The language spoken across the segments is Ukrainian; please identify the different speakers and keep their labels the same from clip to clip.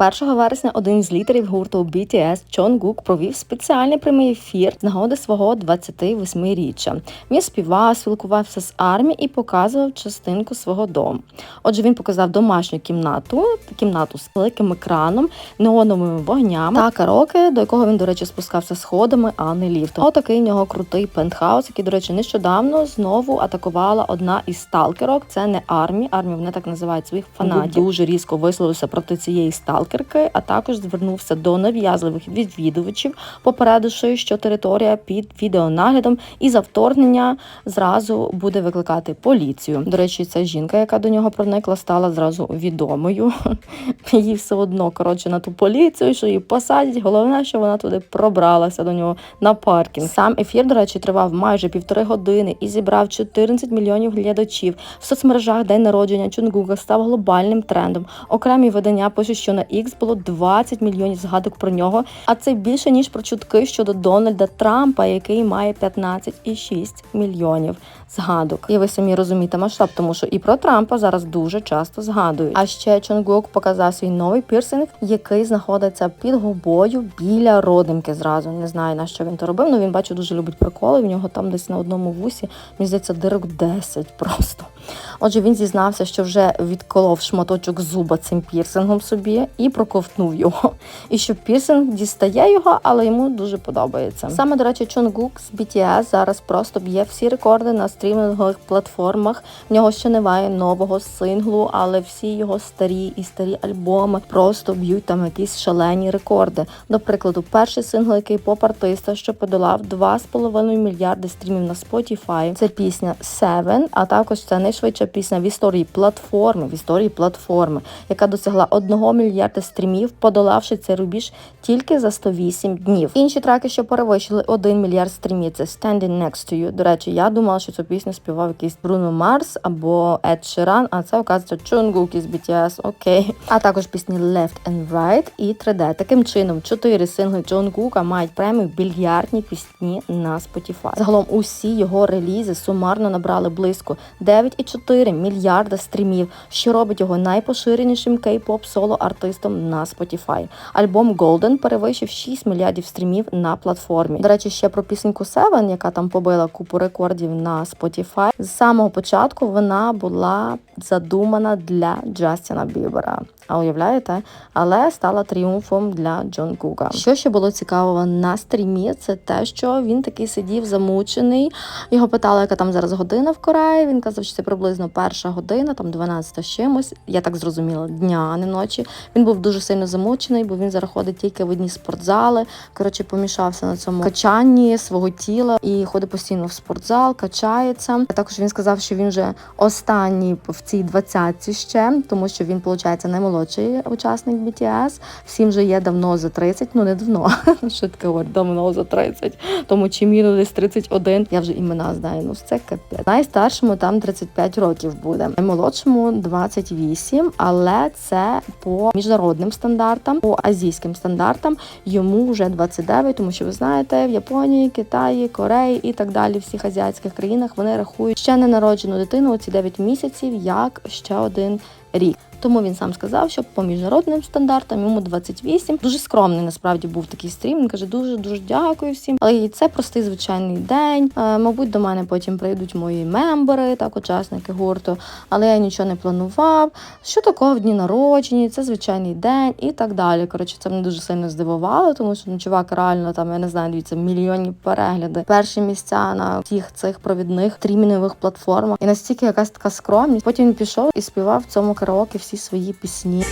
Speaker 1: 1 вересня один з лідерів гурту BTS Чон Гук провів спеціальний прямий ефір з нагоди свого 28-річчя. Він співав, спілкувався з армією і показував частинку свого дому. Отже, він показав домашню кімнату, кімнату з великим екраном, неоновими вогнями та караоке, до якого він, до речі, спускався сходами, а не ліфтом. Отакий у нього крутий пентхаус, який, до речі, нещодавно знову атакувала одна із сталкерок. Це не армія. Армія вони так називають своїх фанатів. Дуже різко висловився проти цієї сталкерки, а також звернувся до нав'язливих відвідувачів, попередивши, що територія під відеонаглядом і за вторгнення зразу буде викликати поліцію. До речі, ця жінка, яка до нього проникла, стала зразу відомою. Їй все одно коротше на ту поліцію, що її посадять. Головне, що вона туди пробралася до нього на паркінг. Сам ефір, до речі, тривав майже півтори години і зібрав 14 мільйонів глядачів. В соцмережах день народження Чунгуга став глобальним трендом. Окремі видання пишуть, що на X було 20 мільйонів згадок про нього, а це більше ніж про чутки щодо Дональда Трампа, який має 15,6 мільйонів згадок. І ви самі розумієте масштаб, тому що і про Трампа зараз дуже часто згадують. А ще Чонгук показав свій новий пірсинг, який знаходиться під губою біля родимки. Зразу не знаю на що він то робив. Ну він бачу, дуже любить приколи. В нього там десь на одному вусі мені дирок 10 просто. Отже, він зізнався, що вже відколов шматочок зуба цим пірсингом собі і проковтнув його. І що пірсинг дістає його, але йому дуже подобається. Саме до речі, Чонгук з BTS зараз просто б'є всі рекорди на стрімінгових платформах. В нього ще немає нового синглу, але всі його старі і старі альбоми просто б'ють там якісь шалені рекорди. До прикладу, перший сингл, який поп артиста, що подолав 2,5 мільярди стрімів на Spotify, це пісня Seven, а також це найшвидша пісня в історії платформи, в історії платформи, яка досягла 1 мільярда стрімів, подолавши цей рубіж тільки за 108 днів. Інші треки, що перевищили 1 мільярд стрімів, це Standing Next to You. До речі, я думала, що цю пісню співав якийсь Бруно Марс або Ед Ширан, а це оказується Чунгук із BTS, окей. А також пісні Left and Right і 3D. Таким чином, чотири сингли Джонгука мають премію більярдні пісні на Spotify. Загалом усі його релізи сумарно набрали близько 9,4 мільярда стрімів, що робить його найпоширенішим кей-поп соло артистом на Spotify. Альбом Golden перевищив 6 мільярдів стрімів на платформі. До речі, ще про пісеньку Seven, яка там побила купу рекордів на Spotify. З самого початку вона була задумана для Джастіна Бібера. А уявляєте? Але стала тріумфом для Джон Кука. Що ще було цікавого на стрімі, це те, що він такий сидів замучений. Його питали, яка там зараз година в Кореї. Він казав, що це приблизно перша година, там 12 з чимось. Я так зрозуміла, дня, а не ночі. Він був дуже сильно замучений, бо він зараз ходить тільки в одні спортзали. Коротше, помішався на цьому качанні свого тіла і ходить постійно в спортзал, качається. А також він сказав, що він вже останній в цій двадцятці ще, тому що він, виходить, наймолодший учасник BTS. Всім вже є давно за 30, ну не давно. Що таке давно за 30. Тому Чиміну десь 31. Я вже імена знаю. Ну це капець. Найстаршому там 35 років буде. Наймолодшому 28, але це по міжнародним стандартам, по азійським стандартам йому вже 29, тому що ви знаєте, в Японії, Китаї, Кореї і так далі, в всіх азіатських країнах вони рахують ще ненароджену дитину оці 9 місяців як ще один рік. Тому він сам сказав, що по міжнародним стандартам йому 28. Дуже скромний насправді був такий стрім. Він каже, дуже дуже дякую всім. Але і це простий звичайний день. Е, мабуть, до мене потім прийдуть мої мембери, так учасники гурту. Але я нічого не планував. Що такого в дні народження? Це звичайний день і так далі. Коротше, це мене дуже сильно здивувало, тому що ну, чувак реально там я не знаю, дивіться, мільйонні перегляди. Перші місця на всіх цих провідних стрімінгових платформах. І настільки якась така скромність. Потім він пішов і співав в цьому караоке всі свої пісні.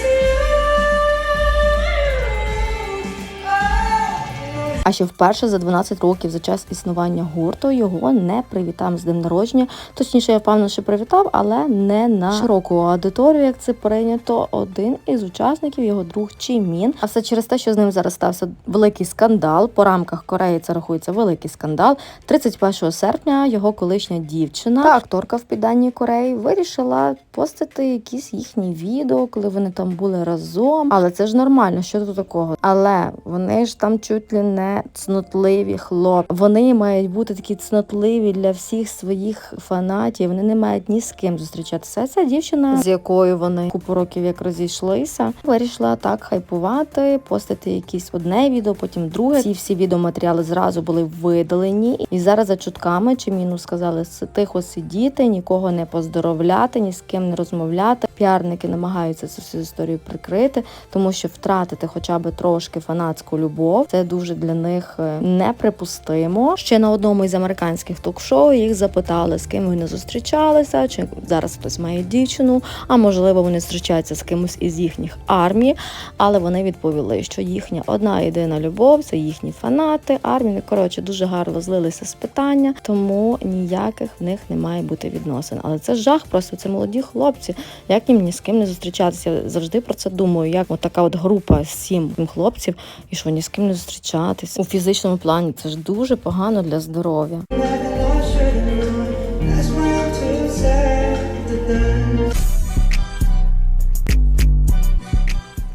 Speaker 1: А ще вперше за 12 років за час існування гурту його не привітав з днем народження. Точніше, я впевнена, що привітав, але не на широку аудиторію, як це прийнято. Один із учасників його друг Чімін. А все через те, що з ним зараз стався великий скандал. По рамках Кореї це рахується великий скандал. 31 серпня його колишня дівчина та акторка в підданній Кореї вирішила постити якісь їхні відео, коли вони там були разом. Але це ж нормально, що тут такого. Але вони ж там чуть ли не цнотливі хлопці. Вони мають бути такі цнотливі для всіх своїх фанатів. Вони не мають ні з ким зустрічатися. Ця дівчина, з якою вони купу років як розійшлися, вирішила так хайпувати, постити якісь одне відео, потім друге. Ці всі відеоматеріали зразу були видалені. І зараз за чутками чи мінус сказали тихо сидіти, нікого не поздоровляти, ні з ким не розмовляти. Піарники намагаються цю всю історію прикрити, тому що втратити хоча б трошки фанатську любов це дуже для них е, неприпустимо. Ще на одному із американських ток-шоу їх запитали, з ким вони зустрічалися, чи зараз хтось має дівчину, а можливо вони зустрічаються з кимось із їхніх армій. Але вони відповіли, що їхня одна єдина любов це їхні фанати, армії. Ну, Коротше, дуже гарно злилися з питання, тому ніяких в них не має бути відносин. Але це жах, просто це молоді хлопці. Як їм ні з ким не зустрічатися? Я завжди про це думаю. Як от така от група сім хлопців, і що ні з ким не зустрічатися у фізичному плані. Це ж дуже погано для здоров'я.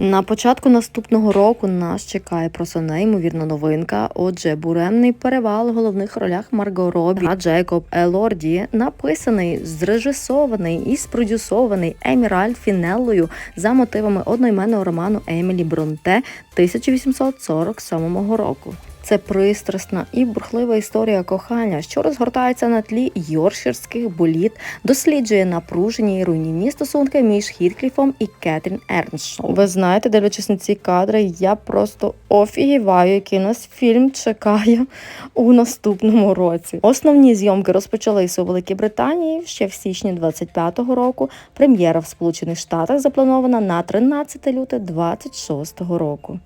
Speaker 1: На початку наступного року нас чекає просто неймовірна новинка. Отже, буремний перевал в головних ролях Марго Робі та Джейкоб Елорді написаний, зрежисований і спродюсований Еміраль Фінеллою за мотивами одноіменного роману Емілі Бронте 1847 року. Це пристрасна і бурхлива історія кохання, що розгортається на тлі йорширських боліт, досліджує напружені і руйнівні стосунки між Хіткліфом і Кетрін Ерншоу. Ви знаєте, дивлячись на ці кадри, я просто офігіваю, який нас фільм чекає у наступному році. Основні зйомки розпочалися у Великій Британії ще в січні 25-го року. Прем'єра в Сполучених Штатах запланована на 13 лютого 26-го року.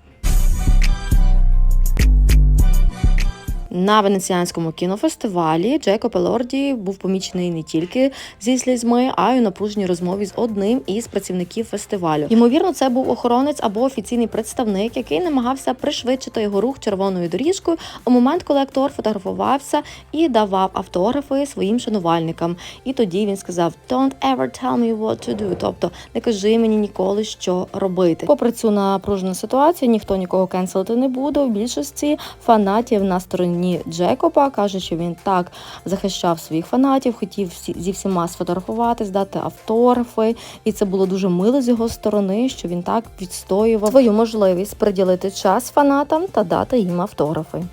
Speaker 1: На венеціанському кінофестивалі Джейкоб Елорді був помічений не тільки зі слізьми, а й у напруженій розмові з одним із працівників фестивалю. Ймовірно, це був охоронець або офіційний представник, який намагався пришвидшити його рух червоною доріжкою у момент, коли актор фотографувався і давав автографи своїм шанувальникам. І тоді він сказав: Don't ever tell me what to do, тобто не кажи мені ніколи, що робити. Попри цю напружену ситуацію, ніхто нікого кенселити не буде. У більшості фанатів на стороні Джекоба каже, що він так захищав своїх фанатів, хотів всі зі всіма сфотографувати, здати автографи, і це було дуже мило з його сторони, що він так відстоював свою можливість приділити час фанатам та дати їм автографи.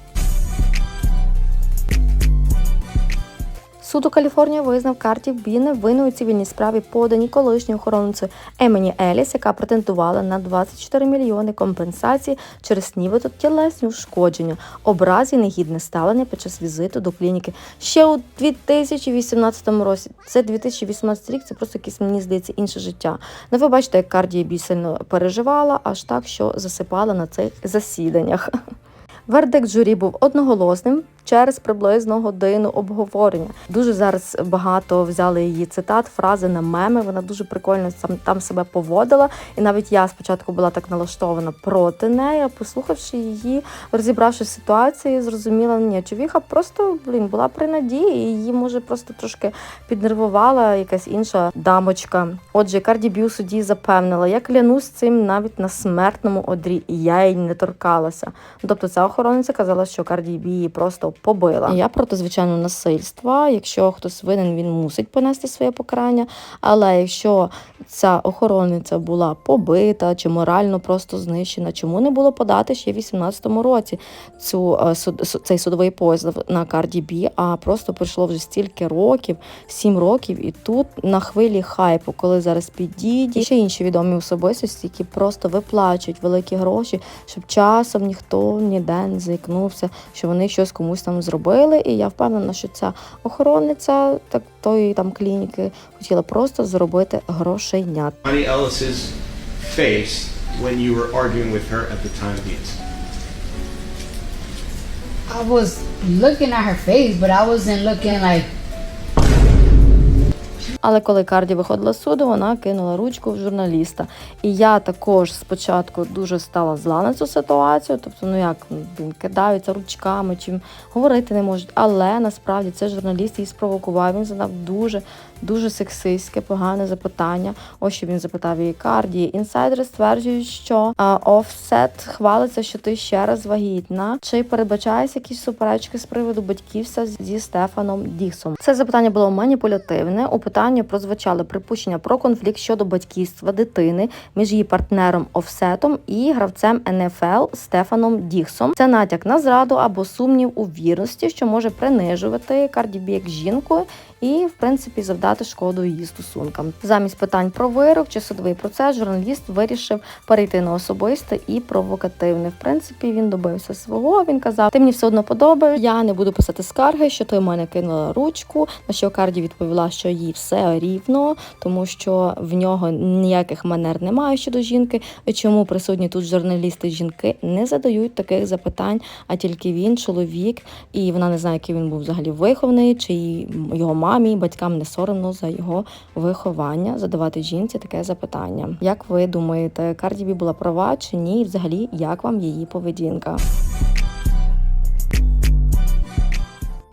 Speaker 1: Суд у Каліфорнії визнав Карті Бі невинною у цивільній справі поданій колишньою охоронницею Емені Еліс, яка претендувала на 24 мільйони компенсації через нібито тілесні ушкодження, образи і негідне ставлення під час візиту до клініки ще у 2018 році. Це 2018 рік, це просто якесь, мені здається, інше життя. Ну, ви бачите, як Карді Бі сильно переживала, аж так, що засипала на цих засіданнях. Вердикт журі був одноголосним через приблизно годину обговорення. Дуже зараз багато взяли її цитат, фрази на меми. Вона дуже прикольно сам там себе поводила. І навіть я спочатку була так налаштована проти неї, послухавши її, розібравши ситуацію, зрозуміла, ні, човіха просто блін була при надії, і її може просто трошки піднервувала якась інша дамочка. Отже, Карді у суді запевнила, я клянусь цим навіть на смертному одрі, і я їй не торкалася. Тобто ця охоронниця казала, що Карді Бі просто побила. Я проти звичайно насильства. Якщо хтось винен, він мусить понести своє покарання. Але якщо ця охоронниця була побита чи морально просто знищена, чому не було подати ще в 18-му році цю е, цей судовий позов на Карді Бі, а просто пройшло вже стільки років, сім років, і тут на хвилі хайпу, коли зараз підійді ще інші відомі особистості, які просто виплачують великі гроші, щоб часом ніхто ніде не заікнувся, що вони щось комусь там зробили. І я впевнена, що ця охоронниця так тої там клініки хотіла просто зробити грошейнят.
Speaker 2: Bonnie Ellis's face when you were arguing with her at the time of the incident?
Speaker 3: I was looking at her face, but I wasn't looking like
Speaker 1: Але коли Карді виходила з суду, вона кинула ручку в журналіста. І я також спочатку дуже стала зла на цю ситуацію. Тобто, ну як він кидаються ручками, чим говорити не можуть. Але насправді цей журналіст її спровокував. Він задав дуже дуже сексистське, погане запитання. Ось що він запитав її Карді. Інсайдери стверджують, що Offset хвалиться, що ти ще раз вагітна. Чи передбачаються якісь суперечки з приводу батьківства зі Стефаном Діксом? Це запитання було маніпулятивне. У питанні прозвучали припущення про конфлікт щодо батьківства дитини між її партнером Офсетом і гравцем НФЛ Стефаном Діксом. Це натяк на зраду або сумнів у вірності, що може принижувати Карді Бі як жінку і, в принципі, завдати шкоду її стосункам. Замість питань про вирок чи судовий процес, журналіст вирішив перейти на особисте і провокативне. В принципі, він добився свого. Він казав: Ти мені все одно подобаєш, я не буду писати скарги, що ти мене кинула ручку. На що Карді відповіла, що їй все рівно, тому що в нього ніяких манер немає щодо жінки. Чому присутні тут журналісти жінки не задають таких запитань, а тільки він, чоловік, і вона не знає, який він був взагалі вихований, чи його мамі, батькам не соромно за його виховання задавати жінці таке запитання. Як ви думаєте, Карді Бі була права чи ні? І взагалі, як вам її поведінка?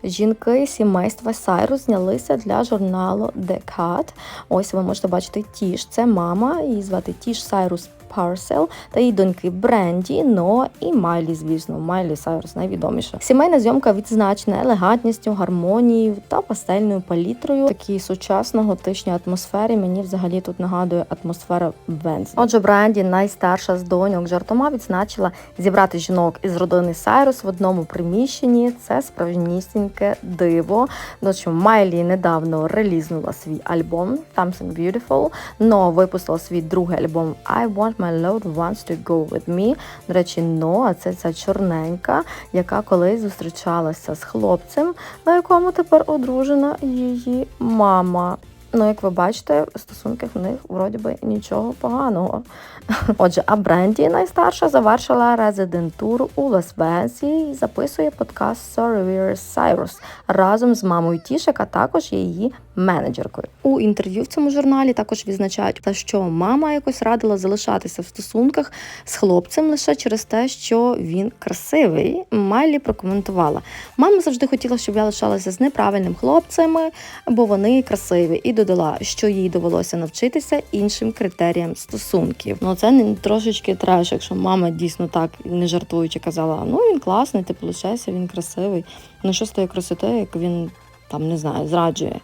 Speaker 1: Жінки сімейства Сайрус знялися для журналу The Cut. Ось ви можете бачити Тіш. Це мама, її звати Тіш Сайрус Парсел та її доньки Бренді, Ноа і Майлі, звісно, Майлі Сайрус найвідоміша. Сімейна зйомка відзначена елегантністю, гармонією та пастельною палітрою. Такій сучасно готичній атмосфері мені взагалі тут нагадує атмосфера Венс. Отже, Бренді, найстарша з доньок, жартома відзначила зібрати жінок із родини Сайрус в одному приміщенні. Це справжнісіньке диво. До що Майлі недавно релізнула свій альбом Something Beautiful, но випустила свій другий альбом I Want My Lord Wants to Go With Me. До речі, Ноа це ця чорненька, яка колись зустрічалася з хлопцем, на якому тепер одружена її мама. Ну, як ви бачите, стосунки в них вроді би нічого поганого. Отже, а Бренді найстарша завершила резидентуру у Лас-Вегасі і записує подкаст Sorry Cyrus разом з мамою Тіш, яка також є її менеджеркою. У інтерв'ю в цьому журналі також відзначають, що мама якось радила залишатися в стосунках з хлопцем лише через те, що він красивий. Майлі прокоментувала: мама завжди хотіла, щоб я лишалася з неправильним хлопцями, бо вони красиві, і додала, що їй довелося навчитися іншим критеріям стосунків. Ну це не трошечки треш, якщо мама дійсно так не жартуючи казала: ну він класний, ти лишайся, він красивий. Ну що з тої красоти, як він там не знаю, зраджує.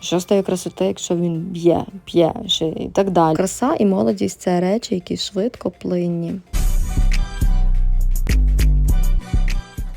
Speaker 1: Що з тої красоти, якщо він б'є, п'є і так далі. Краса і молодість це речі, які швидко плинні.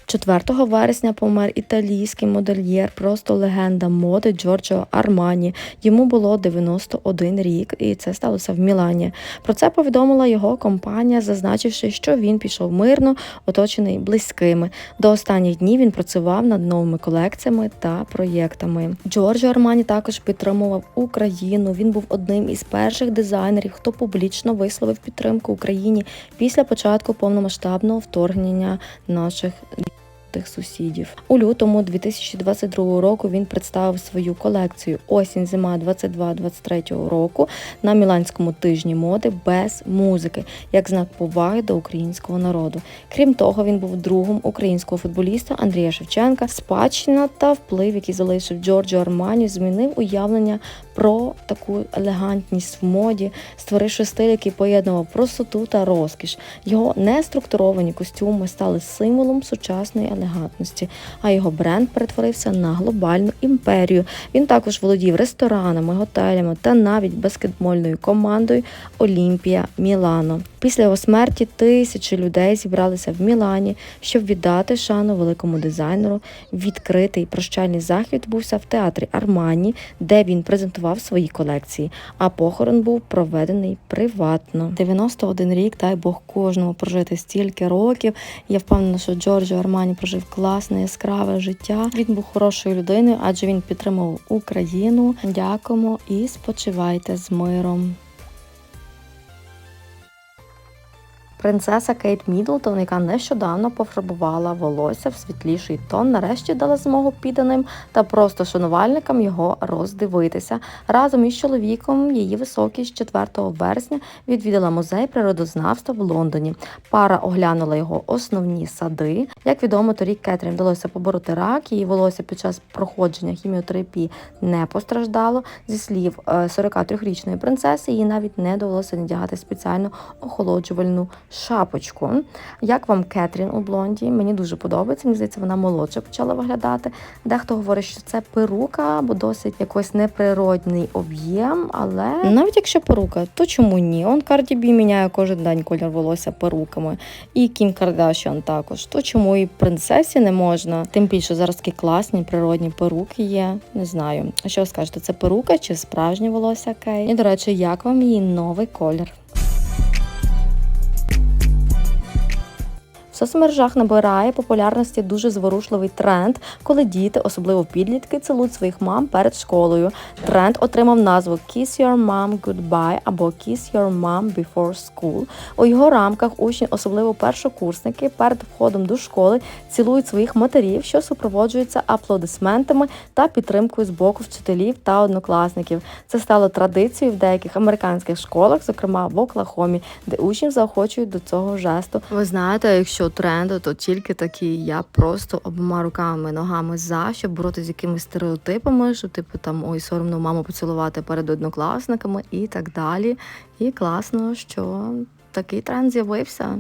Speaker 1: 4 вересня помер італійський модельєр, просто легенда моди Джорджо Армані. Йому було 91 рік, і це сталося в Мілані. Про це повідомила його компанія, зазначивши, що він пішов мирно, оточений близькими. До останніх днів він працював над новими колекціями та проєктами. Джорджо Армані також підтримував Україну. Він був одним із перших дизайнерів, хто публічно висловив підтримку Україні після початку повномасштабного вторгнення наших тих сусідів. У лютому 2022 року він представив свою колекцію осінь зима 22-23 року на Міланському тижні моди без музики, як знак поваги до українського народу. Крім того, він був другом українського футболіста Андрія Шевченка. Спадщина та вплив, який залишив Джорджо Армані, змінив уявлення про таку елегантність в моді, створивши стиль, який поєднував простоту та розкіш. Його неструктуровані костюми стали символом сучасної елегантності, а його бренд перетворився на глобальну імперію. Він також володів ресторанами, готелями та навіть баскетбольною командою Олімпія Мілано. Після його смерті тисячі людей зібралися в Мілані, щоб віддати шану великому дизайнеру. Відкритий прощальний захід відбувся в театрі Армані, де він презентував свої колекції. А похорон був проведений приватно. 91 рік, дай Бог кожному прожити стільки років. Я впевнена, що Джорджо Армані прожив класне, яскраве життя. Він був хорошою людиною, адже він підтримував Україну. Дякуємо і спочивайте з миром. Принцеса Кейт Мідлтон, яка нещодавно пофарбувала волосся в світліший тон, нарешті дала змогу підданим та просто шанувальникам його роздивитися. Разом із чоловіком її високість 4 вересня відвідала музей природознавства в Лондоні. Пара оглянула його основні сади. Як відомо, торік Кетрін вдалося побороти рак. Її волосся під час проходження хіміотерапії не постраждало. Зі слів е, 43-річної принцеси, їй навіть не довелося надягати спеціальну охолоджувальну шапочку. Як вам Кетрін у блонді? Мені дуже подобається. Мені здається, вона молодше почала виглядати. Дехто говорить, що це перука, бо досить якось неприродний об'єм. Але навіть якщо перука, то чому ні? Он Карді Бі міняє кожен день колір волосся перуками. І Кім Кардашіан також. То чому і принцесі не можна? Тим більше зараз такі класні природні перуки є. Не знаю. А що ви скажете, це перука чи справжнє волосся Кей? І до речі, як вам її новий колір? В соцмережах набирає популярності дуже зворушливий тренд, коли діти, особливо підлітки, цілують своїх мам перед школою. Тренд отримав назву Kiss Your Mom Goodbye або Kiss Your Mom Before School. У його рамках учні, особливо першокурсники, перед входом до школи цілують своїх матерів, що супроводжується аплодисментами та підтримкою з боку вчителів та однокласників. Це стало традицією в деяких американських школах, зокрема в Оклахомі, де учнів заохочують до цього жесту. Ви знаєте, якщо тренди, то тільки такі. Я просто обома руками, ногами за, щоб боротися з якимись стереотипами, що типу там ой, соромно маму поцілувати перед однокласниками і так далі. І класно, що такий тренд з'явився.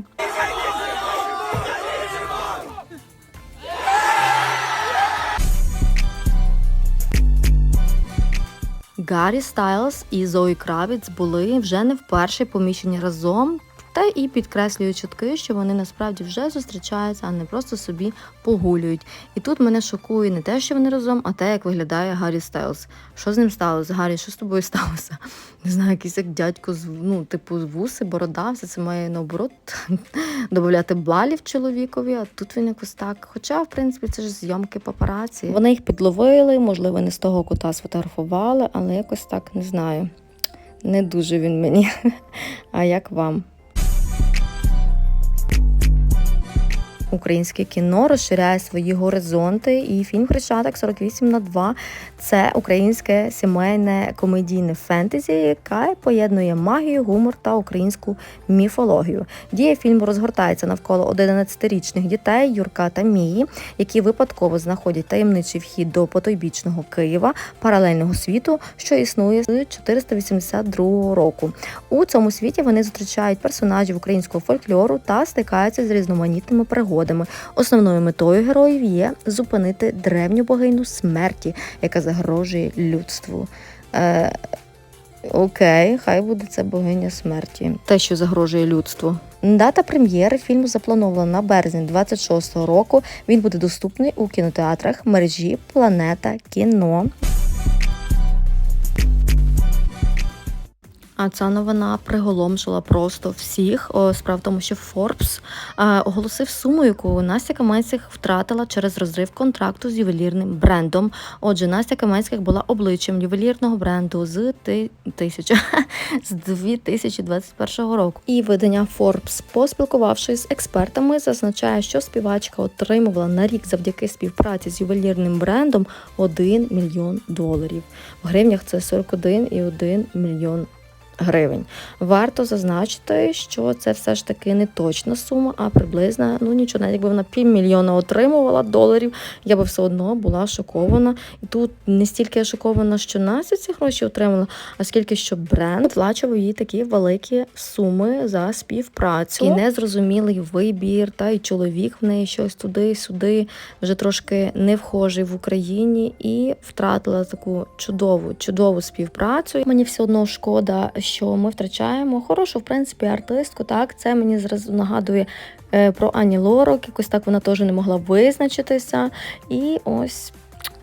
Speaker 1: Гаррі Стайлз і Зої Кравіц були вже не вперше поміщені разом. Та і підкреслюють чутки, що вони насправді вже зустрічаються, а не просто собі погулюють. І тут мене шокує не те, що вони разом, а те, як виглядає Гаррі Стайлз. Що з ним сталося? Гаррі, що з тобою сталося? Не знаю, якийсь як дядько з ну, типу, вуси, борода, все це має наоборот додати балів чоловікові, а тут він якось так. Хоча, в принципі, це ж зйомки папараці. Вони їх підловили, можливо, не з того кута сфотографували, але якось так не знаю. Не дуже він мені. А як вам? Українське кіно розширяє свої горизонти, і фільм Хрещатик 48 на 2 це українське сімейне комедійне фентезі, яке поєднує магію, гумор та українську міфологію. Дія фільму розгортається навколо 11-річних дітей Юрка та Мії, які випадково знаходять таємничий вхід до потойбічного Києва, паралельного світу, що існує з 482 року. У цьому світі вони зустрічають персонажів українського фольклору та стикаються з різноманітними пригодами. Основною метою героїв є зупинити древню богиню смерті, яка загрожує людству. Е, окей, хай буде це богиня смерті. Те, що загрожує людству. Дата прем'єри фільму запланована на березень 26-го року. Він буде доступний у кінотеатрах мережі Планета кіно. А ця новина приголомшила просто всіх. Справа в тому, що Forbes е, оголосив суму, яку Настя Каменських втратила через розрив контракту з ювелірним брендом. Отже, Настя Каменських була обличчям ювелірного бренду з тисяча, з 2021 року. І видання Forbes, поспілкувавшись з експертами, зазначає, що співачка отримувала на рік завдяки співпраці з ювелірним брендом 1 мільйон доларів. В гривнях це 41,1 мільйон гривень. Варто зазначити, що це все ж таки не точна сума, а приблизна, ну нічого, навіть якби вона півмільйона отримувала доларів, я би все одно була шокована. І тут не стільки шокована, що Настя ці гроші отримала, а скільки що бренд виплачував їй такі великі суми за співпрацю. І незрозумілий вибір, та й чоловік в неї щось туди-сюди, вже трошки не вхожий в Україні і втратила таку чудову, чудову співпрацю. Мені все одно шкода, що ми втрачаємо хорошу, в принципі, артистку. Так, це мені зразу нагадує е, про Ані Лорак. Якось так вона теж не могла визначитися. І ось.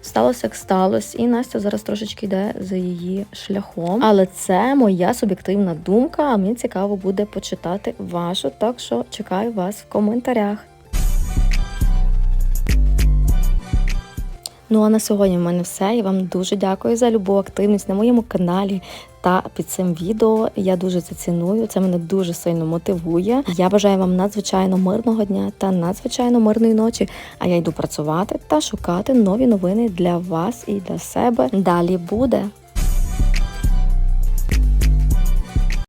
Speaker 1: Сталося, як сталося, і Настя зараз трошечки йде за її шляхом. Але це моя суб'єктивна думка. А мені цікаво буде почитати вашу. Так що чекаю вас в коментарях. Ну а на сьогодні в мене все. Я вам дуже дякую за любу активність на моєму каналі. Та під цим відео я дуже це ціную. Це мене дуже сильно мотивує. Я бажаю вам надзвичайно мирного дня та надзвичайно мирної ночі. А я йду працювати та шукати нові новини для вас і для себе. Далі буде.